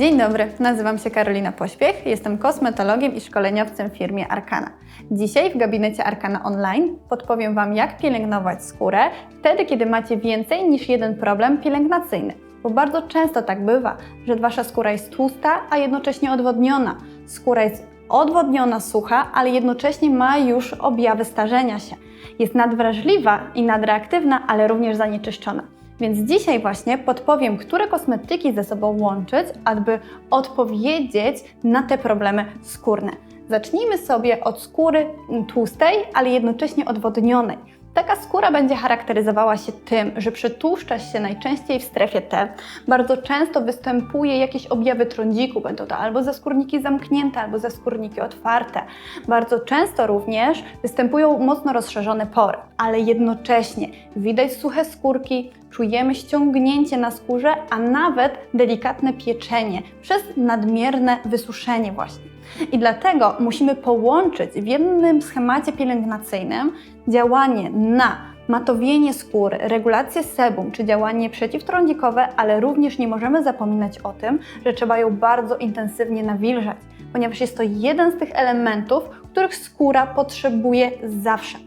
Dzień dobry, nazywam się Karolina Pośpiech, jestem kosmetologiem i szkoleniowcem w firmie Arkana. Dzisiaj w gabinecie Arkana Online podpowiem Wam, jak pielęgnować skórę wtedy, kiedy macie więcej niż jeden problem pielęgnacyjny. Bo bardzo często tak bywa, że Wasza skóra jest tłusta, a jednocześnie odwodniona. Skóra jest odwodniona, sucha, ale jednocześnie ma już objawy starzenia się. Jest nadwrażliwa i nadreaktywna, ale również zanieczyszczona. Więc dzisiaj właśnie podpowiem, które kosmetyki ze sobą łączyć, aby odpowiedzieć na te problemy skórne. Zacznijmy sobie od skóry tłustej, ale jednocześnie odwodnionej. Taka skóra będzie charakteryzowała się tym, że przetłuszcza się najczęściej w strefie T. Bardzo często występuje jakieś objawy trądziku, będą to albo zaskórniki zamknięte, albo zaskórniki otwarte. Bardzo często również występują mocno rozszerzone pory, ale jednocześnie widać suche skórki, czujemy ściągnięcie na skórze, a nawet delikatne pieczenie przez nadmierne wysuszenie właśnie. I dlatego musimy połączyć w jednym schemacie pielęgnacyjnym działanie na matowienie skóry, regulację sebum czy działanie przeciwtrądzikowe, ale również nie możemy zapominać o tym, że trzeba ją bardzo intensywnie nawilżać, ponieważ jest to jeden z tych elementów, których skóra potrzebuje zawsze.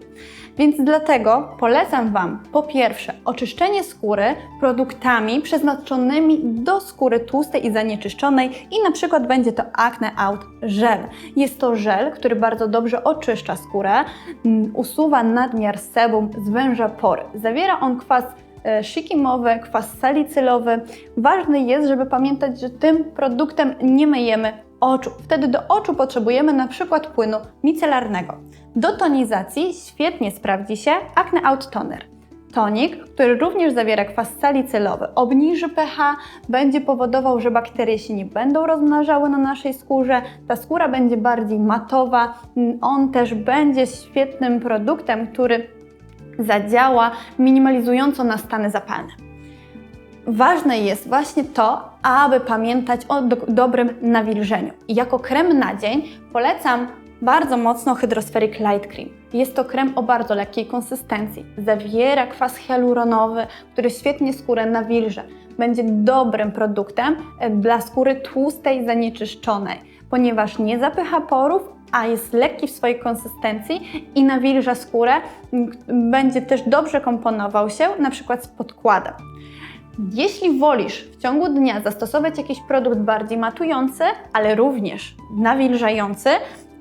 Więc dlatego polecam Wam po pierwsze oczyszczenie skóry produktami przeznaczonymi do skóry tłustej i zanieczyszczonej i na przykład będzie to Acne Out Gel. Jest to żel, który bardzo dobrze oczyszcza skórę, mm, usuwa nadmiar sebum, zwęża pory. Zawiera on kwas e, szikimowy, kwas salicylowy. Ważny jest, żeby pamiętać, że tym produktem nie myjemy oczu. Wtedy do oczu potrzebujemy na przykład płynu micelarnego. Do tonizacji świetnie sprawdzi się Acne Out Toner. Tonik, który również zawiera kwas salicylowy, obniży pH, będzie powodował, że bakterie się nie będą rozmnażały na naszej skórze, ta skóra będzie bardziej matowa, on też będzie świetnym produktem, który zadziała minimalizująco na stany zapalne. Ważne jest właśnie to, aby pamiętać o do dobrym nawilżeniu. Jako krem na dzień polecam bardzo mocno Hydrospheric Light Cream. Jest to krem o bardzo lekkiej konsystencji. Zawiera kwas hialuronowy, który świetnie skórę nawilży. Będzie dobrym produktem e, dla skóry tłustej, zanieczyszczonej, ponieważ nie zapycha porów, a jest lekki w swojej konsystencji i nawilża skórę. Będzie też dobrze komponował się na przykład z podkładem. Jeśli wolisz w ciągu dnia zastosować jakiś produkt bardziej matujący, ale również nawilżający,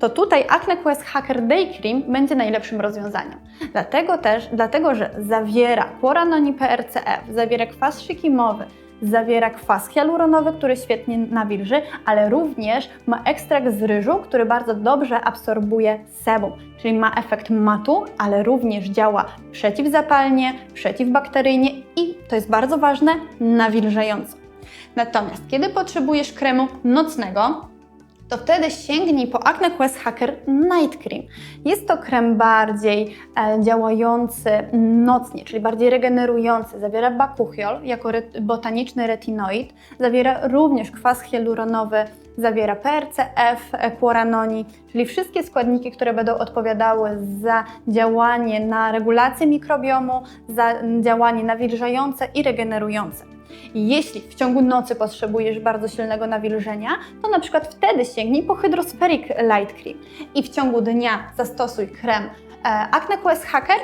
to tutaj Acne Quest Hacker Day Cream będzie najlepszym rozwiązaniem. Dlatego też, dlatego że zawiera poranoni PRCF, zawiera kwas szykimowy, zawiera kwas hialuronowy, który świetnie nawilży, ale również ma ekstrakt z ryżu, który bardzo dobrze absorbuje sebum, czyli ma efekt matu, ale również działa przeciwzapalnie, przeciwbakteryjnie i, to jest bardzo ważne, nawilżająco. Natomiast kiedy potrzebujesz kremu nocnego, to wtedy sięgnij po Acne Quest Hacker Night Cream. Jest to krem bardziej e, działający nocnie, czyli bardziej regenerujący. Zawiera bakuchiol jako botaniczny retinoid, zawiera również kwas hialuronowy, zawiera PRCF, quoranoni, czyli wszystkie składniki, które będą odpowiadały za działanie na regulację mikrobiomu, za działanie nawilżające i regenerujące. Jeśli w ciągu nocy potrzebujesz bardzo silnego nawilżenia, to na przykład wtedy sięgnij po Hydrospheric Light Cream i w ciągu dnia zastosuj krem e, Acne Quest Hacker,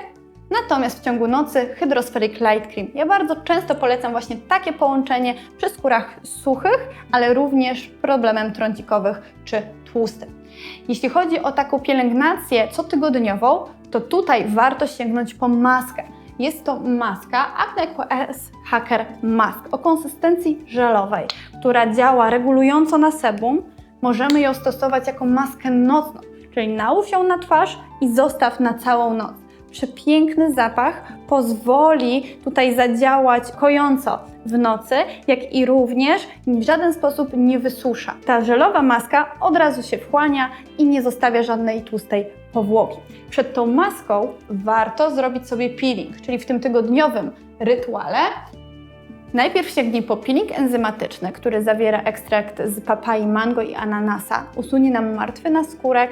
Natomiast w ciągu nocy Hydrospheric Light Cream. Ja bardzo często polecam właśnie takie połączenie przy skórach suchych, ale również problemem trądzikowych czy tłustym. Jeśli chodzi o taką pielęgnację cotygodniową, to tutaj warto sięgnąć po maskę. Jest to maska Acne S Hacker Mask o konsystencji żelowej, która działa regulująco na sebum. Możemy ją stosować jako maskę nocną, czyli nałóż ją na twarz i zostaw na całą noc. Przepiękny zapach pozwoli tutaj zadziałać kojąco w nocy, jak i również w żaden sposób nie wysusza. Ta żelowa maska od razu się wchłania i nie zostawia żadnej tłustej powłoki. Przed tą maską warto zrobić sobie peeling, czyli w tym tygodniowym rytuale Najpierw sięgnij po peeling enzymatyczny, który zawiera ekstrakt z papai, mango i ananasa. Usunie nam martwy naskórek,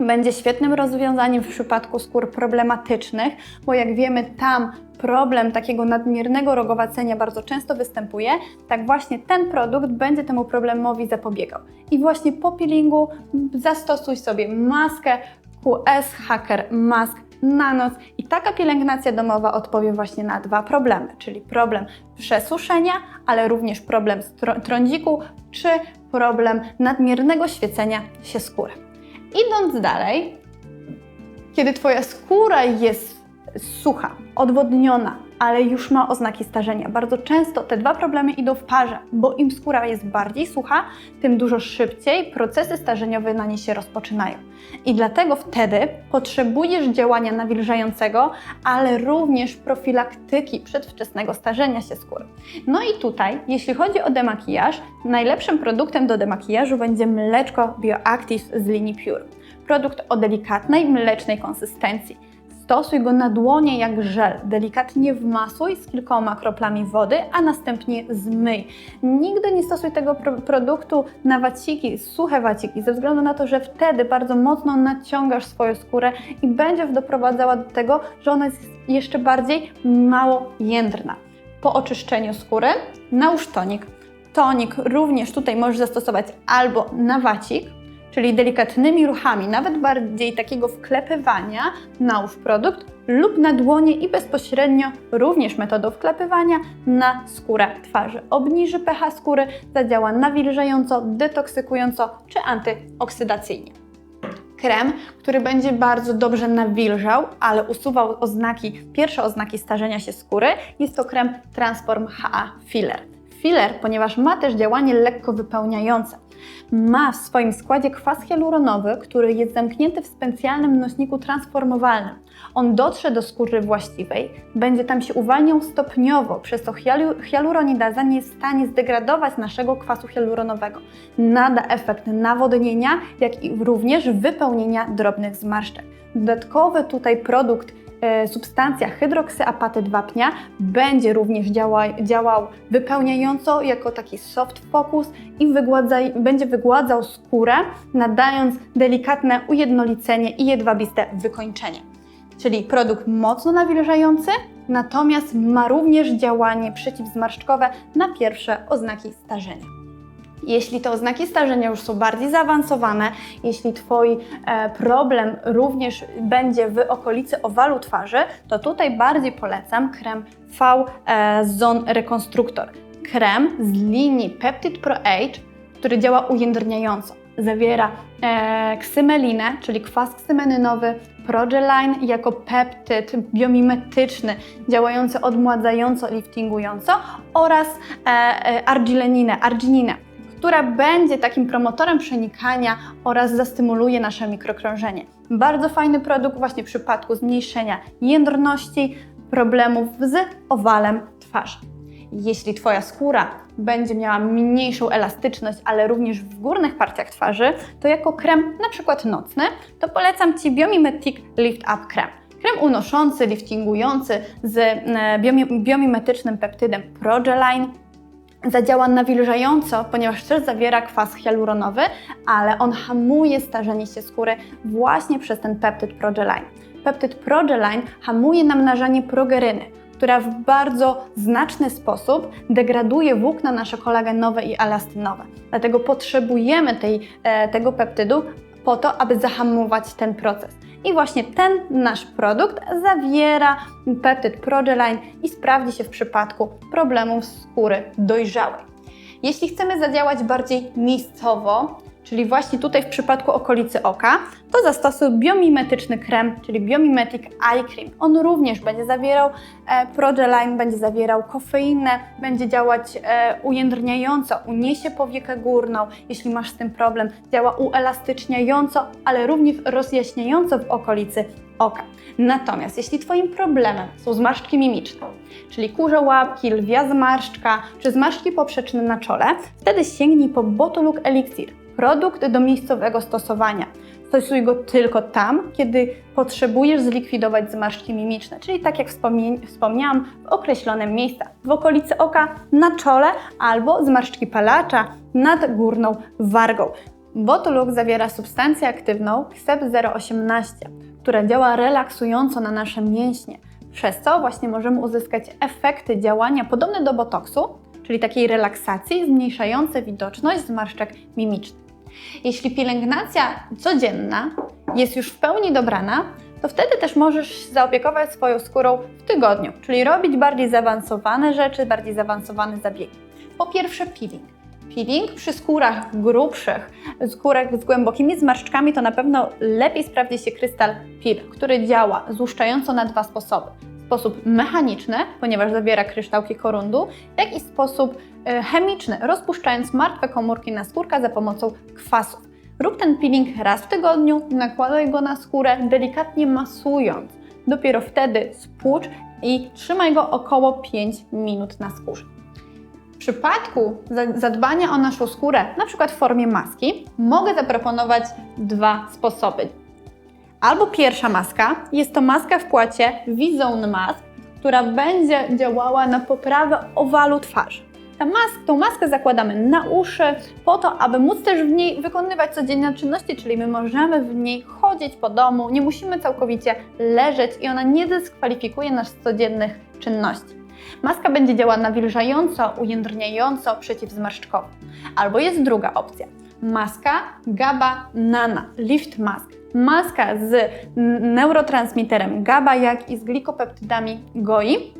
Będzie świetnym rozwiązaniem w przypadku skór problematycznych, bo jak wiemy, tam problem takiego nadmiernego rogowacenia bardzo często występuje, tak właśnie ten produkt będzie temu problemowi zapobiegał. I właśnie po peelingu zastosuj sobie maskę QS Hacker Mask na noc i taka pielęgnacja domowa odpowie właśnie na dwa problemy, czyli problem przesuszenia, ale również problem trądziku czy problem nadmiernego świecenia się skóry. Idąc dalej, kiedy Twoja skóra jest sucha, odwodniona, ale już ma oznaki starzenia, bardzo często te dwa problemy idą w parze, bo im skóra jest bardziej sucha, tym dużo szybciej procesy starzeniowe na niej się rozpoczynają. I dlatego wtedy potrzebujesz działania nawilżającego, ale również profilaktyki przedwczesnego starzenia się skóry. No i tutaj, jeśli chodzi o demakijaż, najlepszym produktem do demakijażu będzie mleczko Bioactive z linii Pure. Produkt o delikatnej, mlecznej konsystencji. Stosuj go na dłonie jak żel. Delikatnie wmasuj z kilkoma kroplami wody, a następnie zmyj. Nigdy nie stosuj tego pro produktu na waciki, suche waciki, ze względu na to, że wtedy bardzo mocno naciągasz swoją skórę i będzie doprowadzała do tego, że ona jest jeszcze bardziej mało jędrna. Po oczyszczeniu skóry nałóż tonik. Tonik również tutaj możesz zastosować albo na wacik, czyli delikatnymi ruchami, nawet bardziej takiego wklepywania, nałóż produkt lub na dłonie i bezpośrednio również metodą wklepywania na skórę twarzy. Obniży pH skóry, zadziała nawilżająco, detoksykująco czy antyoksydacyjnie. Krem, który będzie bardzo dobrze nawilżał, ale usuwał oznaki, pierwsze oznaki starzenia się skóry, jest to krem Transform HA Filler. Filler, ponieważ ma też działanie lekko wypełniające ma w swoim składzie kwas hialuronowy, który jest zamknięty w specjalnym nośniku transformowalnym. On dotrze do skóry właściwej, będzie tam się uwalniał stopniowo, przez to hialuronidaza nie jest w stanie zdegradować naszego kwasu hialuronowego. Nada efekt nawodnienia, jak i również wypełnienia drobnych zmarszczek. Dodatkowy tutaj produkt substancja hydroksyapatyt wapnia będzie również działa, działał wypełniająco jako taki soft focus i wygładzaj, będzie wygładzał skórę, nadając delikatne ujednolicenie i jedwabiste wykończenie. Czyli produkt mocno nawilżający, natomiast ma również działanie przeciwzmarszczkowe na pierwsze oznaki starzenia. Jeśli te oznaki starzenia już są bardziej zaawansowane, jeśli Twój e, problem również będzie w okolicy owalu twarzy, to tutaj bardziej polecam krem V e, Zone Rekonstruktor. Krem z linii Peptid Pro Age, który działa ujędrniająco. Zawiera e, ksymelinę, czyli kwas ksymelynowy, Progeline jako peptyd biomimetyczny, działający odmładzająco, liftingująco oraz e, e, argileninę, argininę która będzie takim promotorem przenikania oraz zastymuluje nasze mikrokrążenie. Bardzo fajny produkt właśnie w przypadku zmniejszenia jędrności, problemów z owalem twarzy. Jeśli Twoja skóra będzie miała mniejszą elastyczność, ale również w górnych partiach twarzy, to jako krem na przykład nocny, to polecam Ci Biomimetic Lift Up Krem. Krem unoszący, liftingujący z e, biomimetycznym peptydem Progeline, zadziała nawilżająco, ponieważ też zawiera kwas hialuronowy, ale on hamuje starzenie się skóry właśnie przez ten peptyd Progeline. Peptyd Progeline hamuje namnażanie progeryny, która w bardzo znaczny sposób degraduje włókna nasze kolagenowe i elastynowe. Dlatego potrzebujemy tej, e, tego peptydu po to, aby zahamować ten proces. I właśnie ten nasz produkt zawiera peptyd Progeline i sprawdzi się w przypadku problemów skóry dojrzałej. Jeśli chcemy zadziałać bardziej miejscowo, czyli właśnie tutaj w przypadku okolicy oka, to zastosuj biomimetyczny krem, czyli Biomimetic Eye Cream. On również będzie zawierał e, Progeline, będzie zawierał kofeinę, będzie działać e, ujędrniająco, uniesie powiekę górną, jeśli masz z tym problem, działa uelastyczniająco, ale również rozjaśniająco w okolicy oka. Natomiast jeśli Twoim problemem są zmarszczki mimiczne, czyli kurze łapki, lwia zmarszczka czy zmarszczki poprzeczne na czole, wtedy sięgnij po Botuluk Elixir produkt do miejscowego stosowania. Stosuj go tylko tam, kiedy potrzebujesz zlikwidować zmarszczki mimiczne, czyli tak jak wspomniałam, w określonym miejscu, w okolicy oka, na czole albo zmarszczki palacza nad górną wargą. Botuluk zawiera substancję aktywną KSEP-018, która działa relaksująco na nasze mięśnie, przez co właśnie możemy uzyskać efekty działania podobne do botoksu, czyli takiej relaksacji zmniejszające widoczność zmarszczek mimicznych. Jeśli pielęgnacja codzienna jest już w pełni dobrana, to wtedy też możesz zaopiekować swoją skórą w tygodniu, czyli robić bardziej zaawansowane rzeczy, bardziej zaawansowane zabiegi. Po pierwsze peeling. Peeling przy skórach grubszych, skórach z głębokimi zmarszczkami to na pewno lepiej sprawdzi się krystal Pil, który działa złuszczająco na dwa sposoby. Sposób mechaniczny, ponieważ zawiera kryształki korundu, jak i sposób e, chemiczny, rozpuszczając martwe komórki na skórka za pomocą kwasów. Rób ten peeling raz w tygodniu, nakładaj go na skórę, delikatnie masując. Dopiero wtedy spłucz i trzymaj go około 5 minut na skórze. W przypadku zadbania o naszą skórę, na przykład w formie maski, mogę zaproponować dwa sposoby. Albo pierwsza maska, jest to maska w płacie V-Zone Mask, która będzie działała na poprawę owalu twarzy. Ta mask, tą maskę zakładamy na uszy po to, aby móc też w niej wykonywać codzienne czynności, czyli my możemy w niej chodzić po domu, nie musimy całkowicie leżeć i ona nie dyskwalifikuje nas z codziennych czynności. Maska będzie działała nawilżająco, ujędrniająco, przeciwzmarszczkowo. Albo jest druga opcja. Maska GABA Nana Lift Mask. Maska z neurotransmiterem GABA, jak i z glikopeptydami GOI,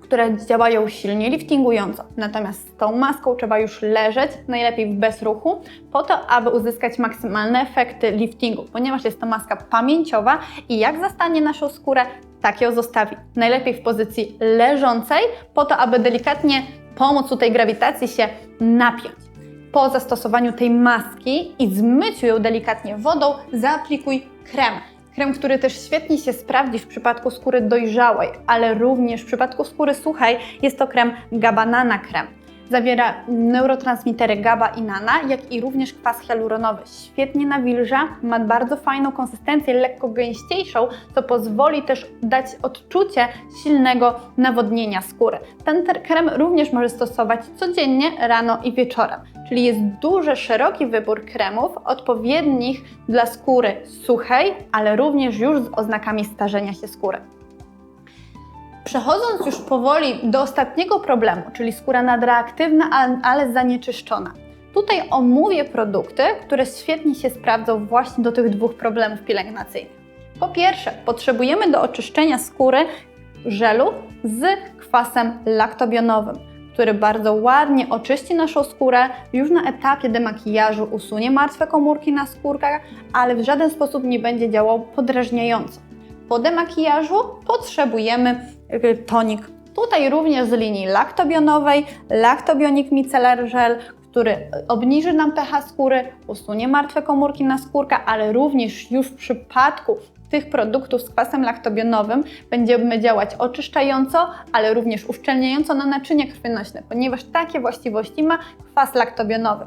które działają silnie liftingująco. Natomiast z tą maską trzeba już leżeć, najlepiej w bezruchu, po to, aby uzyskać maksymalne efekty liftingu, ponieważ jest to maska pamięciowa i jak zastanie naszą skórę, tak ją zostawi. Najlepiej w pozycji leżącej, po to, aby delikatnie pomóc tutaj grawitacji się napiąć. Po zastosowaniu tej maski i zmyciu ją delikatnie wodą, zaaplikuj krem. Krem, który też świetnie się sprawdzi w przypadku skóry dojrzałej, ale również w przypadku skóry suchej jest to krem Gabanana Krem. Zawiera neurotransmitery GABA i NANA, jak i również kwas hialuronowy. Świetnie nawilża, ma bardzo fajną konsystencję, lekko gęściejszą, co pozwoli też dać odczucie silnego nawodnienia skóry. Ten krem również może stosować codziennie, rano i wieczorem, czyli jest duży, szeroki wybór kremów odpowiednich dla skóry suchej, ale również już z oznakami starzenia się skóry. Przechodząc już powoli do ostatniego problemu, czyli skóra nadreaktywna, ale zanieczyszczona. Tutaj omówię produkty, które świetnie się sprawdzą właśnie do tych dwóch problemów pielęgnacyjnych. Po pierwsze, potrzebujemy do oczyszczenia skóry żelu z kwasem laktobionowym, który bardzo ładnie oczyści naszą skórę, już na etapie demakijażu usunie martwe komórki na skórkach, ale w żaden sposób nie będzie działał podrażniająco. Po demakijażu potrzebujemy y, tonik. Tutaj również z linii laktobionowej, Lactobionik Micellar Gel, który obniży nam pH skóry, usunie martwe komórki na skórka, ale również już w przypadku tych produktów z kwasem laktobionowym będziemy działać oczyszczająco, ale również uszczelniająco na naczynia krwionośne, ponieważ takie właściwości ma kwas laktobionowy.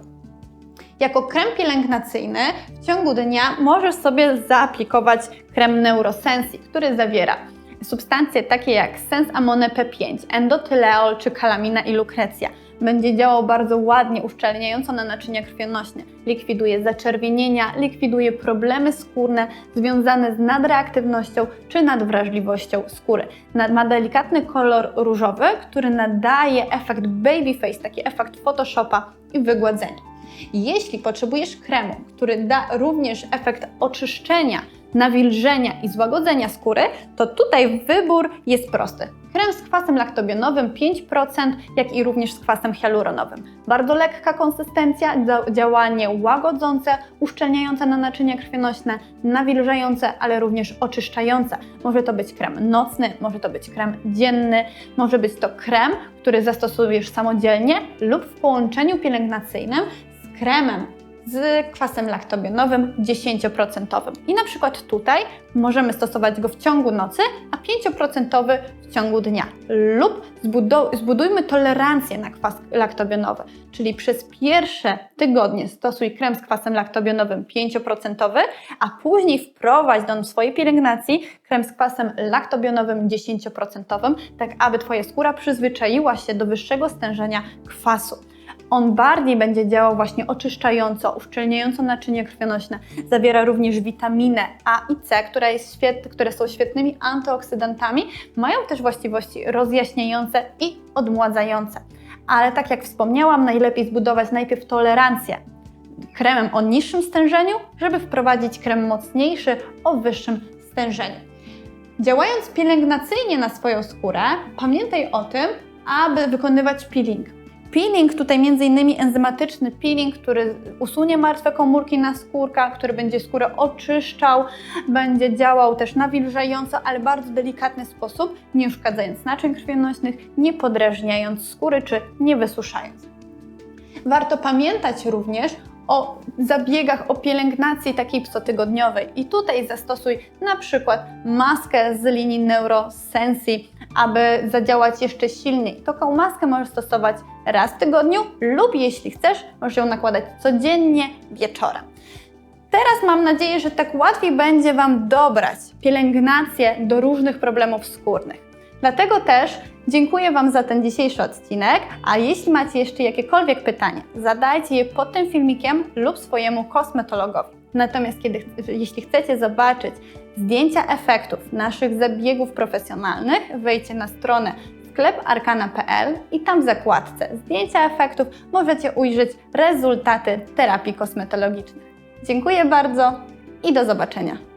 Jako krem pielęgnacyjny w ciągu dnia możesz sobie zaaplikować krem Neurosensi, który zawiera substancje takie jak Sens Amone P5, endotyleol czy kalamina i lukrecja. Będzie działał bardzo ładnie, uszczelniająco na naczynia krwionośne. Likwiduje zaczerwienienia, likwiduje problemy skórne związane z nadreaktywnością czy nadwrażliwością skóry. Ma delikatny kolor różowy, który nadaje efekt baby face, taki efekt Photoshopa i wygładzenia. Jeśli potrzebujesz kremu, który da również efekt oczyszczenia, nawilżenia i złagodzenia skóry, to tutaj wybór jest prosty. Krem z kwasem laktobionowym 5%, jak i również z kwasem hialuronowym. Bardzo lekka konsystencja, działanie łagodzące, uszczelniające na naczynia krwionośne, nawilżające, ale również oczyszczające. Może to być krem nocny, może to być krem dzienny, może być to krem, który zastosujesz samodzielnie lub w połączeniu pielęgnacyjnym kremem z kwasem laktobionowym 10%. I na przykład tutaj możemy stosować go w ciągu nocy, a 5% w ciągu dnia. Lub zbudujmy tolerancję na kwas laktobionowy, czyli przez pierwsze tygodnie stosuj krem z kwasem laktobionowym 5%, a później wprowadź do swojej pielęgnacji krem z kwasem laktobionowym 10%, tak aby Twoja skóra przyzwyczaiła się do wyższego stężenia kwasu. On bardziej będzie działał właśnie oczyszczająco, uszczelniająco naczynie krwionośne. Zawiera również witaminę A i C, jest świet, które są świetnymi antyoksydantami. Mają też właściwości rozjaśniające i odmładzające. Ale tak jak wspomniałam, najlepiej zbudować najpierw tolerancję kremem o niższym stężeniu, żeby wprowadzić krem mocniejszy o wyższym stężeniu. Działając pielęgnacyjnie na swoją skórę, pamiętaj o tym, aby wykonywać peeling. Peeling tutaj m.in. enzymatyczny peeling, który usunie martwe komórki na skórkach, który będzie skórę oczyszczał, będzie działał też nawilżająco, ale bardzo delikatny sposób, nie uszkadzając naczyń krwionośnych, nie podrażniając skóry czy nie wysuszając. Warto pamiętać również o zabiegach, o pielęgnacji takiej psotygodniowej. I tutaj zastosuj na przykład maskę z linii Neurosensi, aby zadziałać jeszcze silniej. Taką maskę możesz stosować raz w tygodniu lub jeśli chcesz, możesz ją nakładać codziennie wieczorem. Teraz mam nadzieję, że tak łatwiej będzie Wam dobrać pielęgnację do różnych problemów skórnych. Dlatego też dziękuję Wam za ten dzisiejszy odcinek, a jeśli macie jeszcze jakiekolwiek pytania, zadajcie je pod tym filmikiem lub swojemu kosmetologowi. Natomiast kiedy, jeśli chcecie zobaczyć zdjęcia efektów naszych zabiegów profesjonalnych, wejdźcie na stronę skleparkana.pl i tam w zakładce zdjęcia efektów możecie ujrzeć rezultaty terapii kosmetologicznych. Dziękuję bardzo i do zobaczenia.